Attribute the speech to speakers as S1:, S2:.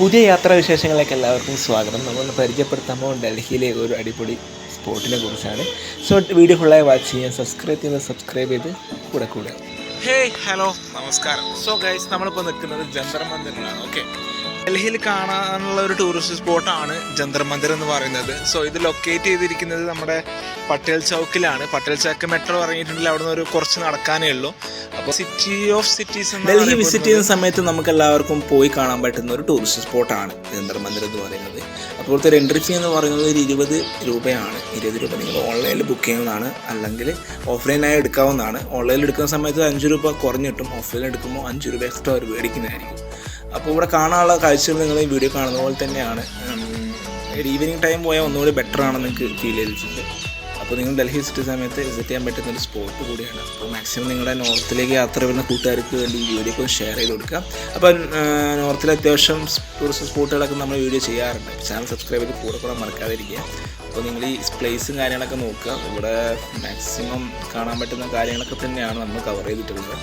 S1: പുതിയ യാത്രാ വിശേഷങ്ങളിലേക്ക് എല്ലാവർക്കും സ്വാഗതം. നമ്മൾ പരിചയപ്പെടുത്താൻ പോകുന്ന ഡൽഹിയിലെ ഒരു അടിപൊളി സ്പോട്ടിനെ കുറിച്ചാണ്. സോ വീഡിയോ ഫുള്ളായി വാച്ച് ചെയ്യാൻ സബ്സ്ക്രൈബ് ചെയ്ത് സബ്സ്ക്രൈബ് ചെയ്ത് കൂടെ കൂടെ ഹേയ് ഹലോ നമസ്കാരം. സോ ഗൈസ് നമ്മളിപ്പോൾ നിൽക്കുന്നത് ജന്തർ മന്ദിറിലാണ് ഓക്കെ ഡൽഹിയിൽ കാണാനുള്ള ഒരു ടൂറിസ്റ്റ് സ്പോട്ടാണ് ജന്തർ മന്ദിർ എന്ന് പറയുന്നത്. സോ ഇത് ലൊക്കേറ്റ് ചെയ്തിരിക്കുന്നത് നമ്മുടെ പട്ടേൽ ചൗക്കിലാണ്. പട്ടേൽ ചൗക്ക് മെട്രോ ഇറങ്ങിയിട്ടുണ്ടെങ്കിൽ അവിടെ നിന്ന് ഒരു കുറച്ച് നടക്കാനേ ഉള്ളൂ. അപ്പോൾ city of cities Delhi visit ചെയ്യുന്ന സമയത്ത് നമുക്ക് എല്ലാവർക്കും പോയി കാണാൻ പറ്റുന്ന ഒരു ടൂറിസ്റ്റ് സ്പോട്ടാണ് ജന്തർ മന്ദിർ എന്ന് പറയുന്നത്. അപ്പോഴത്തെ ഒരു എൻട്രി ഫീ എന്ന് പറയുന്നത് ഒരു ഇരുപത് രൂപയാണ്. ഇരുപത് രൂപ നിങ്ങൾ ഓൺലൈനിൽ ബുക്ക് ചെയ്യുന്നതാണ്. അല്ലെങ്കിൽ ഓഫ്ലൈനായി എടുക്കാവുന്നതാണ്. ഓൺലൈനിൽ എടുക്കുന്ന സമയത്ത് അഞ്ച് രൂപ കുറഞ്ഞ് കിട്ടും. ഓഫ്ലൈനിൽ എടുക്കുമ്പോൾ അഞ്ച് രൂപ എക്സ്ട്രാ അവർ മേടിക്കുന്നതായിരിക്കും. അപ്പോൾ ഇവിടെ കാണാനുള്ള കാഴ്ചകൾ നിങ്ങൾ ഈ വീഡിയോ കാണുന്ന പോലെ തന്നെയാണ്. ഒരു ഈവനിങ് ടൈം പോയാൽ ഒന്നുകൂടി ബെറ്റർ ആണെന്ന് നിങ്ങൾക്ക് ഫീൽ ചെയ്തിട്ടുണ്ട്. അപ്പോൾ നിങ്ങൾ ഡൽഹി സിറ്റി സമയത്ത് വിസിറ്റ് ചെയ്യാൻ പറ്റുന്ന ഒരു സ്പോട്ട് കൂടിയാണ്. അപ്പോൾ മാക്സിമം നിങ്ങളുടെ നോർത്തിലേക്ക് യാത്ര വരുന്ന കൂട്ടുകാർക്ക് വേണ്ടി ഈ വീഡിയോ ഒക്കെ ഷെയർ ചെയ്ത് കൊടുക്കുക. അപ്പോൾ നോർത്തിലെ അത്യാവശ്യം ടൂറിസ്റ്റ് സ്പോട്ടുകളൊക്കെ നമ്മൾ വീഡിയോ ചെയ്യാറുണ്ട്. ചാനൽ സബ്സ്ക്രൈബ് ചെയ്ത് കൂടെ കൂടെ മറക്കാതിരിക്കുക. അപ്പോൾ നിങ്ങൾ ഈ പ്ലേസും കാര്യങ്ങളൊക്കെ നോക്കുക. ഇവിടെ മാക്സിമം കാണാൻ പറ്റുന്ന കാര്യങ്ങളൊക്കെ തന്നെയാണ് നമ്മൾ കവർ ചെയ്തിട്ടുള്ളത്.